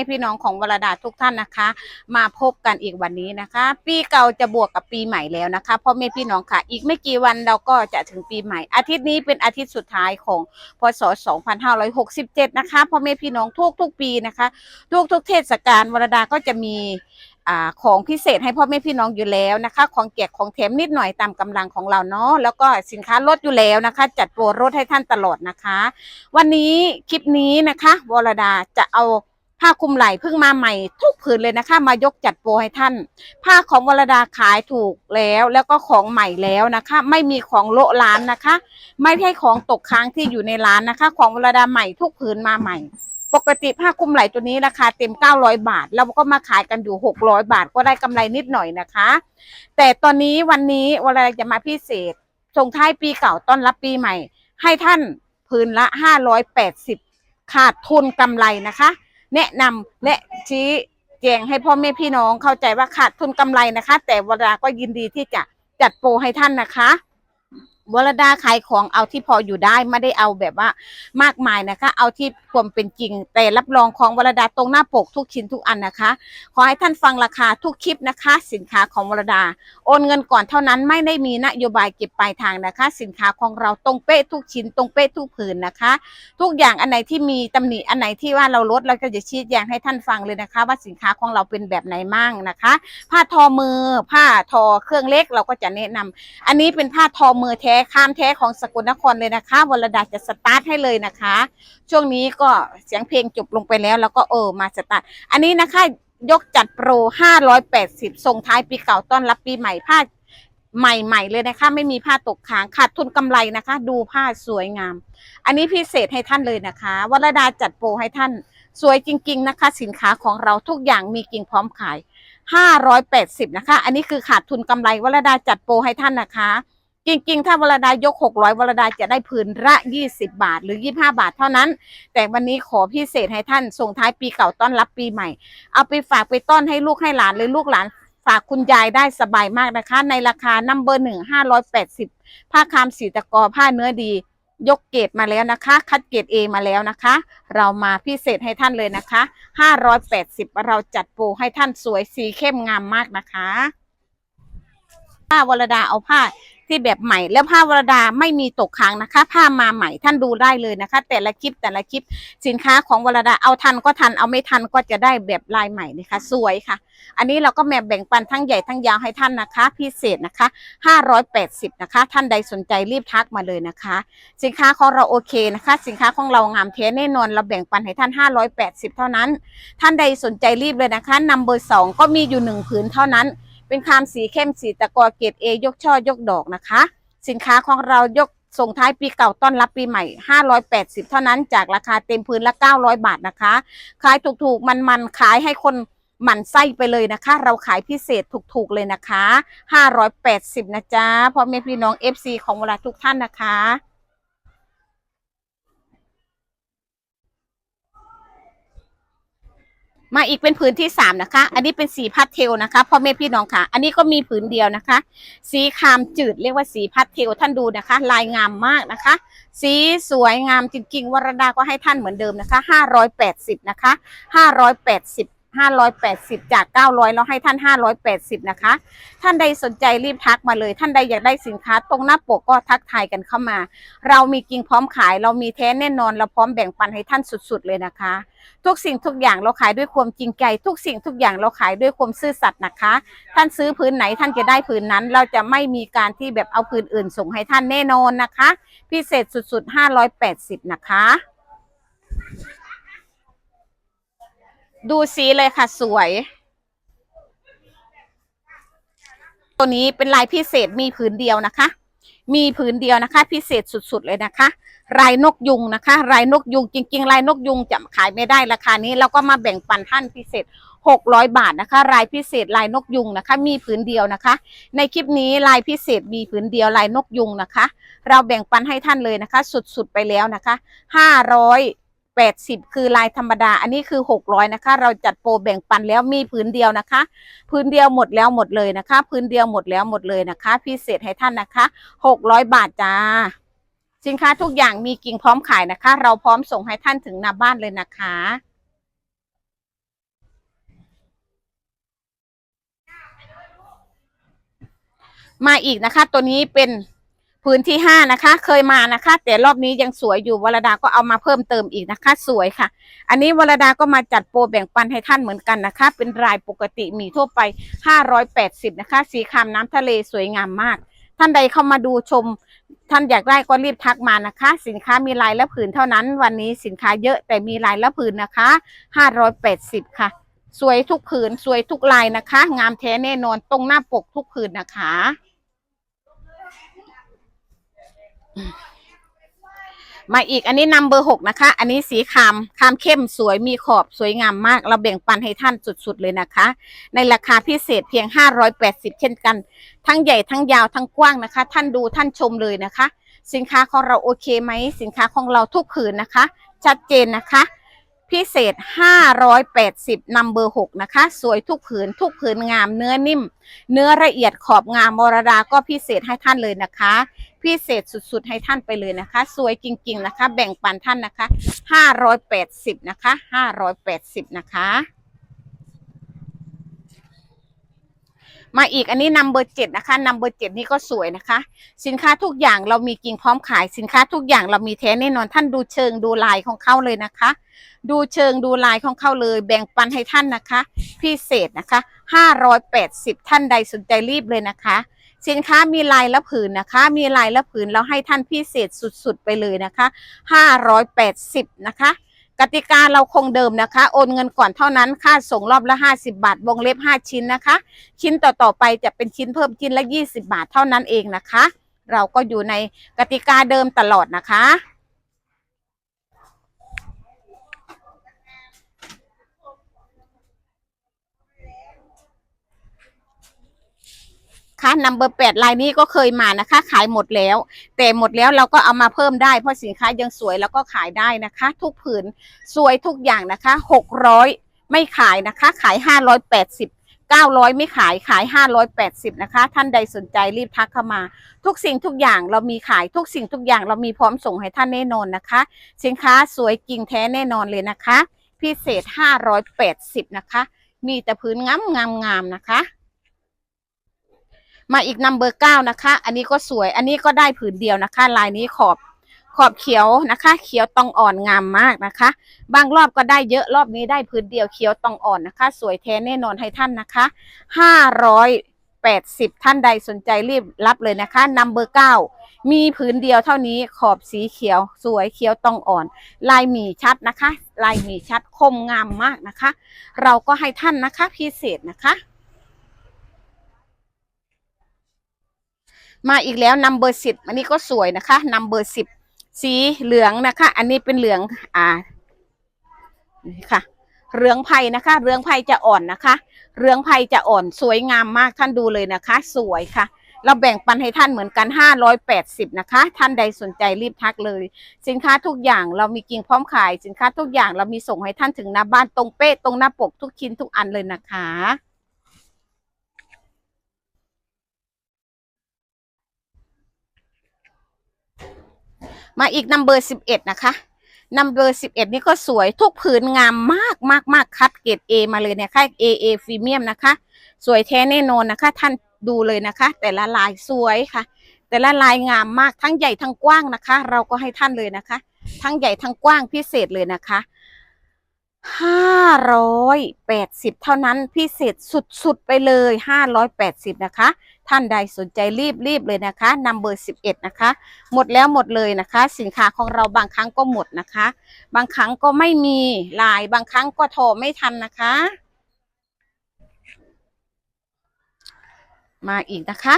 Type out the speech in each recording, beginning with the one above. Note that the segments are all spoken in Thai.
ให้พี่น้องของวรดาทุกท่านนะคะ มาพบกันอีกวันนี้นะคะ ปีเก่าจะบวกกับปีใหม่แล้วนะคะพ่อแม่พี่น้องค่ะ อีกไม่กี่วันเราก็จะถึงปีใหม่ อาทิตย์นี้เป็นอาทิตย์สุดท้ายของพศ 2567 นะคะพ่อแม่พี่น้องทุกทุกปีนะคะ ทุกทุกเทศกาลวรดาก็จะมีอของพิเศษให้พ่อแม่พี่น้องอยู่แล้วนะคะ ของแจกของแถมนิดหน่อยตามกำลังของเราเนาะแล้วก็สินค้าลดอยู่แล้วนะคะ จัดโปรลดให้ท่านตลอดนะคะ วันนี้คลิปนี้นะคะวรดาจะเอา ผ้าคลุมไหล่เพิ่งมาใหม่ทุกผืนเลยนะคะ มายกจัดโปรให้ท่าน ผ้าของวรดาขายถูกแล้วแล้วก็ของใหม่แล้วนะคะ ไม่มีของโละร้านนะคะ ไม่ใช่ของตกค้างที่อยู่ในร้านนะคะ ของวรดาใหม่ทุกผืนมาใหม่ ปกติผ้าคลุมไหล่ตัวนี้ราคาเต็ม 900 บาท เราก็มาขายกันอยู่ 600 บาทก็ได้กำไรนิดหน่อยนะคะ แต่ตอนนี้วันนี้วรดาจะมาพิเศษส่งท้ายปีเก่าต้อนรับปีใหม่ ให้ท่านผืนละ 580 ขาดทุนกำไรนะคะ แนะนำและชี้แจงให้พ่อแม่พี่น้องเข้าใจว่าขาดทุนกำไรนะคะ แต่วราก็ยินดีที่จะจัดโปรให้ท่านนะคะ วรดาขายของเอาที่พออยู่ได้ไม่ได้เอาแบบว่ามากมายนะคะ เอาที่ความเป็นจริง แต่รับรองของวรดาตรงหน้าปกทุกชิ้นทุกอันนะคะ ขอให้ท่านฟังราคาทุกคลิปนะคะ สินค้าของวรดา โอนเงินก่อนเท่านั้นไม่ได้มีนโยบายเก็บปลายทางนะคะ สินค้าของเราตรงเป๊ะทุกชิ้นตรงเป๊ะทุกผืนนะคะ ทุกอย่างอันไหนที่มีตำหนิอันไหนที่ว่าเราลดเราก็จะชี้แจงให้ท่านฟังเลยนะคะ ว่าสินค้าของเราเป็นแบบไหนมั่งนะคะ ผ้าทอมือ ผ้าทอเครื่องเล็กเราก็จะแนะนำอันนี้เป็นผ้าทอมือแท้ข้ามแท้ของสกลนครเลยนะคะวรดาจะสตาร์ทให้เลยนะคะ ช่วงนี้ก็เสียงเพลงจบลงไปแล้ว แล้วก็เออมาสตาร์ทอันนี้นะคะยกจัดโปร 580 ส่งท้ายปีเก่าต้อนรับปีใหม่ผ้าใหม่ๆเลยนะคะ ไม่มีผ้าตกค้างขาดทุนกำไรนะคะ ดูผ้าสวยงาม อันนี้พิเศษให้ท่านเลยนะคะวรดาจัดโปรให้ท่านสวยจริง ๆนะคะ สินค้าของเราทุกอย่างมีกิ่งพร้อมขาย 580 นะคะ อันนี้คือขาดทุนกำไรวรดาจัดโปรให้ท่านนะคะ จริงๆ ถ้าวรดายก 600วรดาจะได้ผืนละ 20 บาท หรือ 25 บาทเท่านั้น แต่วันนี้ขอพิเศษให้ท่านส่งท้ายปีเก่าต้อนรับปีใหม่ เอาไปฝากไปต้อนให้ลูกให้หลานเลยลูกหลานฝากคุณยายได้สบายมากนะคะ ในราคานัมเบอร์หนึ่งห้าร้อยแปดสิบผ้าคามสีตะกอผ้าเนื้อดี ยกเกรดมาแล้วนะคะ คัดเกรดเอมาแล้วนะคะ เรามาพิเศษให้ท่านเลยนะคะห้าร้อยแปดสิบเราจัดโปรให้ท่านสวยสีเข้มงามมากนะคะ ผ้าวรดาเอาผ้า ที่แบบใหม่ แล้วผ้าวรดาไม่มีตกค้างนะคะ ผ้ามาใหม่ท่านดูได้เลยนะคะ แต่ละคลิปแต่ละคลิปสินค้าของวรดาเอาทันก็ทันเอาไม่ทันก็จะได้แบบลายใหม่นะคะสวยค่ะ อันนี้เราก็แมบแบ่งปันทั้งใหญ่ทั้งยาวให้ท่านนะคะ พิเศษนะคะ 580 นะคะ ท่านใดสนใจรีบทักมาเลยนะคะ สินค้าของเราโอเคนะคะ สินค้าของเรางามเทแน่นอนเราแบ่งปันให้ท่าน 580 เท่านั้น ท่านใดสนใจรีบเลยนะคะนัมเบอร์สองก็มีอยู่หนึ่งผืนเท่านั้น เป็นคามสีเข้มสีตะกอเกรดเอยกช่อยกดอกนะคะ สินค้าของเรายกส่งท้ายปีเก่าต้อนรับปีใหม่ 580 เท่านั้นจากราคาเต็มพื้นละ 900 บาทนะคะ ขายถูกๆ มันๆ ขายให้คนหมั่นไส้ไปเลยนะคะ เราขายพิเศษถูกๆเลยนะคะ 580 นะจ๊ะพ่อแม่พี่น้อง FC ของเวลาทุกท่านนะคะ มาอีกเป็นผืนที่สามนะคะ อันนี้เป็นสีพัดเทลนะคะพ่อแม่พี่น้องค่ะ อันนี้ก็มีผืนเดียวนะคะ สีคามจืดเรียกว่าสีพัดเทลท่านดูนะคะ ลายงามมากนะคะ สีสวยงามจริงๆวรดาก็ให้ท่านเหมือนเดิมนะคะห้าร้อยแปดสิบนะคะห้าร้อยแปดสิบ 580 จาก 900แล้วให้ท่าน 580 นะคะ ท่านใดสนใจรีบทักมาเลย ท่านใดอยากได้สินค้าตรงหน้าปกก็ทักทายกันเข้ามา เรามีกิ่งพร้อมขาย เรามีแท้แน่นอน เราพร้อมแบ่งปันให้ท่านสุดๆเลยนะคะ ทุกสิ่งทุกอย่างเราขายด้วยความจริงใจ ทุกสิ่งทุกอย่างเราขายด้วยความซื่อสัตย์นะคะ ท่านซื้อพื้นไหนท่านจะได้พื้นนั้น เราจะไม่มีการที่แบบเอาพื้นอื่นส่งให้ท่านแน่นอนนะคะ พิเศษสุดๆ 580 นะคะ ดูสีเลยค่ะสวย ตัวนี้เป็นลายพิเศษมีผืนเดียวนะคะ มีผืนเดียวนะคะ พิเศษสุดๆเลยนะคะ ลายนกยุงนะคะ ลายนกยุงจริง ๆ ลายนกยุงจะขายไม่ได้ราคานี้เราก็มาแบ่งปันท่านพิเศษ600บาทนะคะ ลายพิเศษลายนกยุงนะคะ มีผืนเดียวนะคะ ในคลิปนี้ลายพิเศษมีผืนเดียวลายนกยุงนะคะ เราแบ่งปันให้ท่านเลยนะคะ สุดๆไปแล้วนะคะ 80 คือลายธรรมดา อันนี้คือ 600 นะคะ เราจัดโปรแบ่งปันแล้วมีพื้นเดียวนะคะ พื้นเดียวหมดแล้วหมดเลยนะคะ พื้นเดียวหมดแล้วหมดเลยนะคะ พิเศษให้ท่านนะคะ 600 บาทจ้า สินค้าทุกอย่างมีกิ่งพร้อมขายนะคะ เราพร้อมส่งให้ท่านถึงหน้าบ้านเลยนะคะมาอีกนะคะ ตัวนี้เป็น พื้นที่ห้านะคะ เคยมานะคะ แต่รอบนี้ยังสวยอยู่วรดาก็เอามาเพิ่มเติมอีกนะคะ สวยค่ะ อันนี้วรดาก็มาจัดโปรแบ่งปันให้ท่านเหมือนกันนะคะ เป็นรายปกติมีทั่วไป 580 นะคะ สีคามน้ำทะเลสวยงามมาก ท่านใดเข้ามาดูชม ท่านอยากได้ก็รีบทักมานะคะ สินค้ามีลายและผืนเท่านั้น วันนี้สินค้าเยอะแต่มีลายและผืนนะคะ 580 ค่ะ สวยทุกผืนสวยทุกลายนะคะ งามแท้แน่นอนตรงหน้าปกทุกผืนนะคะ มาอีกอันนี้นัมเบอร์หกนะคะ อันนี้สีคามคามเข้มสวยมีขอบสวยงามมาก เราแบ่งปันให้ท่านสุดๆเลยนะคะ ในราคาพิเศษเพียง 580 เช่นกัน ทั้งใหญ่ทั้งยาวทั้งกว้างนะคะ ท่านดูท่านชมเลยนะคะ สินค้าของเราโอเคไหม สินค้าของเราทุกผืนนะคะ ชัดเจนนะคะ พิเศษ 580นัมเบอร์6นะคะ สวยทุกผืน ทุกผืนงามเนื้อนิ่ม เนื้อละเอียดขอบงามมรดาก็พิเศษให้ท่านเลยนะคะ พิเศษสุดๆ ให้ท่านไปเลยนะคะ สวยจริงๆนะคะ แบ่งปันท่านนะคะ580นะคะ580นะคะ มาอีกอันนี้นัมเบอร์เจ็ดนะคะนัมเบอร์เจ็ดนี่ก็สวยนะคะ สินค้าทุกอย่างเรามีกิ่งพร้อมขายสินค้าทุกอย่างเรามีแท้แน่นอนท่านดูเชิงดูลายของเขาเลยนะคะ ดูเชิงดูลายของเขาเลย แบ่งปันให้ท่านนะคะ พิเศษนะคะ580ท่านใดสนใจรีบเลยนะคะ สินค้ามีลายและผืนนะคะ มีลายและผืนเราให้ท่านพิเศษสุดๆไปเลยนะคะ580นะคะกติกาเราคงเดิมนะคะ โอนเงินก่อนเท่านั้นค่าส่งรอบละ 50 บาท วงเล็บ 5 ชิ้นนะคะ ชิ้นต่อๆไปจะเป็นชิ้นเพิ่มชิ้นละ 20 บาทเท่านั้นเองนะคะ เราก็อยู่ในกติกาเดิมตลอดนะคะ ค่ะนัมเบอร์แปดลายนี้ก็เคยมานะคะ ขายหมดแล้ว แต่หมดแล้วเราก็เอามาเพิ่มได้เพราะสินค้ายังสวยแล้วก็ขายได้นะคะ ทุกผืนสวยทุกอย่างนะคะหกร้อยไม่ขายนะคะ ขายห้าร้อยแปดสิบเก้าร้อยไม่ขายขายห้าร้อยแปดสิบนะคะ ท่านใดสนใจรีบทักเข้ามา ทุกสิ่งทุกอย่างเรามีขายทุกสิ่งทุกอย่างเรามีพร้อมส่งให้ท่านแน่นอนนะคะ สินค้าสวยจริงแท้แน่นอนเลยนะคะ พิเศษห้าร้อยแปดสิบนะคะ มีแต่พื้นงามงามงามๆนะคะ มาอีกนัมเบอร์เก้านะคะ อันนี้ก็สวย อันนี้ก็ได้ผืนเดียวนะคะ ลายนี้ขอบขอบเขียวนะคะ เขียวตองอ่อนงามมากนะคะ บางรอบก็ได้เยอะรอบนี้ได้ผืนเดียวเขียวตองอ่อนนะคะ สวยแท้แน่นอนให้ท่านนะคะห้าร้อยแปดสิบท่านใดสนใจรีบรับเลยนะคะนัมเบอร์เก้ามีผืนเดียวเท่านี้ขอบสีเขียว สวยเขียวตองอ่อน ลายหมีชัดนะคะ ลายหมีชัดคมงามมากนะคะ เราก็ให้ท่านนะคะพิเศษนะคะ มาอีกแล้วนัมเบอร์สิบอันนี้ก็สวยนะคะนัมเบอร์สิบสีเหลืองนะคะ อันนี้เป็นเหลืองอ่านี่ค่ะเรืองไผ่นะคะ เรืองไผ่จะอ่อนนะคะ เรืองไผ่จะอ่อนสวยงามมากท่านดูเลยนะคะ สวยค่ะ เราแบ่งปันให้ท่านเหมือนกัน 580 นะคะ ท่านใดสนใจรีบทักเลย สินค้าทุกอย่างเรามีกิ่งพร้อมขาย สินค้าทุกอย่างเรามีส่งให้ท่านถึงหน้าบ้านตรงเป๊ะตรงหน้าปกทุกชิ้นทุกอันเลยนะคะ มาอีกนัมเบอร์สิบเอ็ดนะคะนัมเบอร์สิบเอ็ดนี่ก็สวยทุกผืนงามมากมากมากคัดเกรดเอมาเลยเนี่ยค่ะเอเอฟรีเมียมนะคะ สวยแท้แน่นอนนะคะ ท่านดูเลยนะคะ แต่ละลายสวยค่ะ แต่ละลายงามมากทั้งใหญ่ทั้งกว้างนะคะ เราก็ให้ท่านเลยนะคะ ทั้งใหญ่ทั้งกว้างพิเศษเลยนะคะห้าร้อยแปดสิบเท่านั้นพิเศษสุดๆไปเลยห้าร้อยแปดสิบนะคะ ท่านใดสนใจรีบรีบเลยนะคะนัมเบอร์สิบเอ็ดนะคะ หมดแล้วหมดเลยนะคะ สินค้าของเราบางครั้งก็หมดนะคะ บางครั้งก็ไม่มีลายบางครั้งก็โทรไม่ทันนะคะ มาอีกนะคะ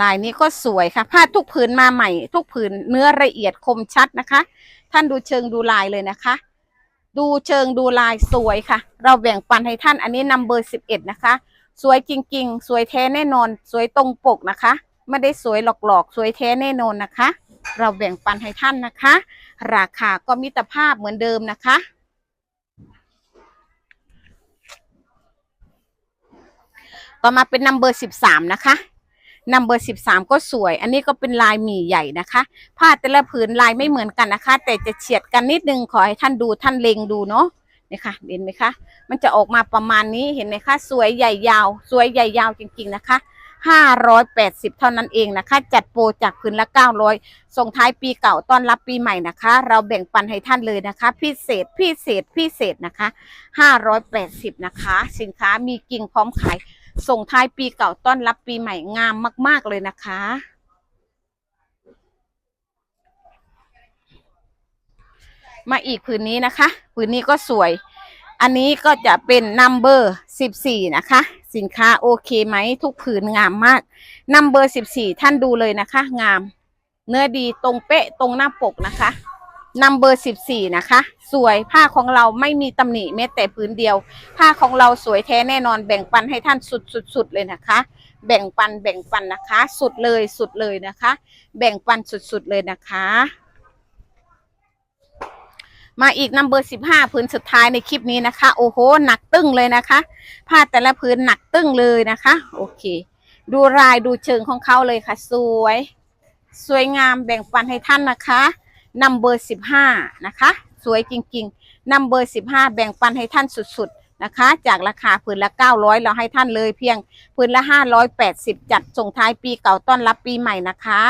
ลายนี้ก็สวยค่ะ ผ้าทุกผืนมาใหม่ ทุกผืนเนื้อละเอียดคมชัดนะคะ ท่านดูเชิงดูลายเลยนะคะ ดูเชิงดูลายสวยค่ะ เราแบ่งปันให้ท่านอันนี้นัมเบอร์สิบเอ็ดนะคะ สวยจริง ๆ สวยแท้แน่นอน สวยตรงปกนะคะ ไม่ได้สวยหลอกๆ สวยแท้แน่นอนนะคะ เราแบ่งปันให้ท่านนะคะ ราคาก็มิตรภาพเหมือนเดิมนะคะต่อมาเป็นนัมเบอร์สิบสามนะคะนัมเบอร์สิบสามก็สวย อันนี้ก็เป็นลายหมี่ใหญ่นะคะ ผ้าแต่ละผืนลายไม่เหมือนกันนะคะ แต่จะเฉียดกันนิดนึงขอให้ท่านดูท่านเล็งดูเนาะ นี่ค่ะเห็นไหมคะมันจะออกมาประมาณนี้เห็นไหมคะ สวยใหญ่ยาว สวยใหญ่ยาวจริง ๆ นะคะ580 เท่านั้นเองนะคะ จัดโปรจากคืนละ 900 ส่งท้ายปีเก่าต้อนรับปีใหม่นะคะ เราแบ่งปันให้ท่านเลยนะคะ พิเศษพิเศษพิเศษนะคะ 580 นะคะ สินค้ามีกิ่งพร้อมขาย ส่งท้ายปีเก่าต้อนรับปีใหม่งามมาก ๆ เลยนะคะ มาอีกผืนนี้นะคะผืนนี้ก็สวย อันนี้ก็จะเป็นนัมเบอร์14นะคะ สินค้าโอเคไหมทุกผืนงามมากนัมเบอร์14ท่านดูเลยนะคะ งาม เนื้อดีตรงเป๊ะตรงหน้าปกนะคะนัมเบอร์14นะคะ สวยผ้าของเราไม่มีตำหนิแม้แต่ผืนเดียว ผ้าของเราสวยแท้แน่นอนแบ่งปันให้ท่านสุดๆๆเลยนะคะ แบ่งปันแบ่งปันนะคะ สุดเลยสุดเลยนะคะ แบ่งปันสุดๆเลยนะคะ มาอีกนัมเบอร์สิบห้าพื้นสุดท้ายในคลิปนี้นะคะ โอ้โห หนักตึ้งเลยนะคะผ้าแต่ละพื้นหนักตึ้งเลยนะคะ โอเค ดูลายดูเชิงของเขาเลยค่ะ สวย สวยงามแบ่งปันให้ท่านนะคะนัมเบอร์สิบห้านะคะ สวยจริงๆนัมเบอร์สิบห้าแบ่งปันให้ท่านสุดๆนะคะ จากราคาผืนละเก้าร้อยเราให้ท่านเลยเพียงผืนละห้าร้อยแปดสิบจัดส่งท้ายปีเก่าต้อนรับปีใหม่นะคะ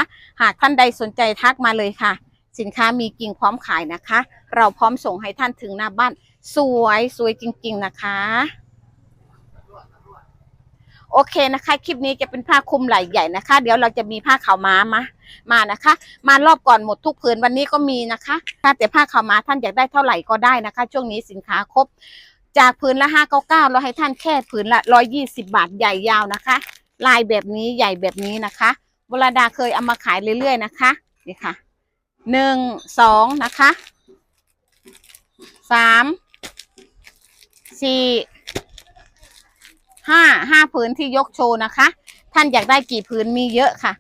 หากท่านใดสนใจทักมาเลยค่ะ สินค้ามีกิ่งพร้อมขายนะคะ เราพร้อมส่งให้ท่านถึงหน้าบ้าน สวยสวยจริง ๆนะคะ โอเคนะคะ คลิปนี้จะเป็นผ้าคลุมไหล่ใหญ่นะคะ เดี๋ยวเราจะมีผ้าขาวม้ามา มานะคะ มารอบก่อนหมดทุกผืนวันนี้ก็มีนะคะถ้าแต่ผ้าขาวม้าท่านอยากได้เท่าไหร่ก็ได้นะคะ ช่วงนี้สินค้าครบ จากผืนละห้าเก้าเก้าเราให้ท่านแค่ผืนละร้อยยี่สิบาทใหญ่ยาวนะคะ ลายแบบนี้ใหญ่แบบนี้นะคะวรดาเคยเอามาขายเรื่อยๆนะคะนี่ค่ะ หนึ่งสองนะคะสามสี่ห้าห้าผืนที่ยกโชว์นะคะ ท่านอยากได้กี่ผืนมีเยอะค่ะ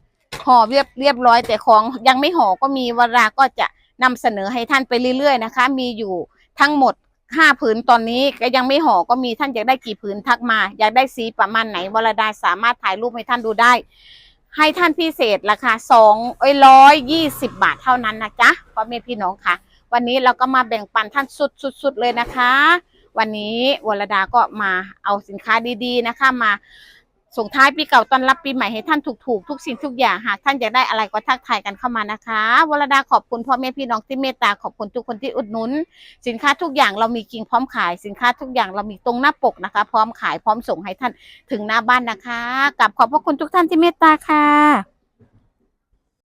ห่อเรียบเรียบร้อยแต่ของยังไม่ห่อก็มีวราก็จะนำเสนอให้ท่านไปเรื่อยๆนะคะ มีอยู่ทั้งหมดห้าผืนตอนนี้ก็ยังไม่ห่อก็มีท่านอยากได้กี่ผืนทักมา อยากได้สีประมาณไหนวรดาสามารถถ่ายรูปให้ท่านดูได้ ให้ท่านพิเศษราคาสองร้อยยี่สิบบาทเท่านั้นนะจ๊ะพ่อแม่พี่น้องค่ะ วันนี้เราก็มาแบ่งปันท่านสุดๆๆเลยนะคะ วันนี้วรดาก็มาเอาสินค้าดีๆนะคะมา ส่งท้ายปีเก่าต้อนรับปีใหม่ให้ท่านถูกถูกทุกสิ่งทุกอย่างหากท่านอยากได้อะไรก็ทักทายกันเข้ามานะคะวรดาขอบคุณพ่อแม่พี่น้องที่เมตตาขอบคุณทุกคนที่อุดหนุน สินค้าทุกอย่างเรามีกิงพร้อมขาย สินค้าทุกอย่างเรามีตรงหน้าปกนะคะ พร้อมขายพร้อมส่งให้ท่านถึงหน้าบ้านนะคะกับขอบพระคุณทุกท่านที่เมตตาค่ะ